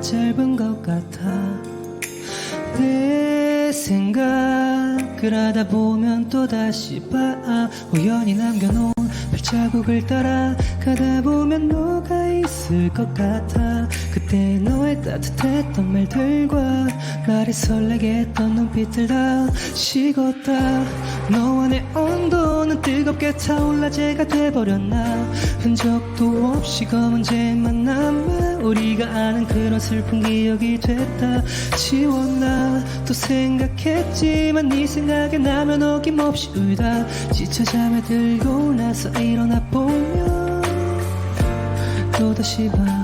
짧은 것 같아. 내 생각을 하다 보면 또다시 봐. 우연히 남겨놓은 발자국을 따라 가다 보면 너가 있을 것 같아. 그때 너의 따뜻했던 말들과 나를 설레게 했던 눈빛들 다 식었다. 너와 내 온도는 뜨겁게 타올라 제가 돼버렸나. 흔적도 없이 검은 재만 남 아 우리가 아는 그런 슬픈 기억이 됐다. 지웠나? 또 생각했지만 네 생각에 나면 어김없이 울다. 지쳐 잠에 들고 나서 일어나 보면 또다시 봐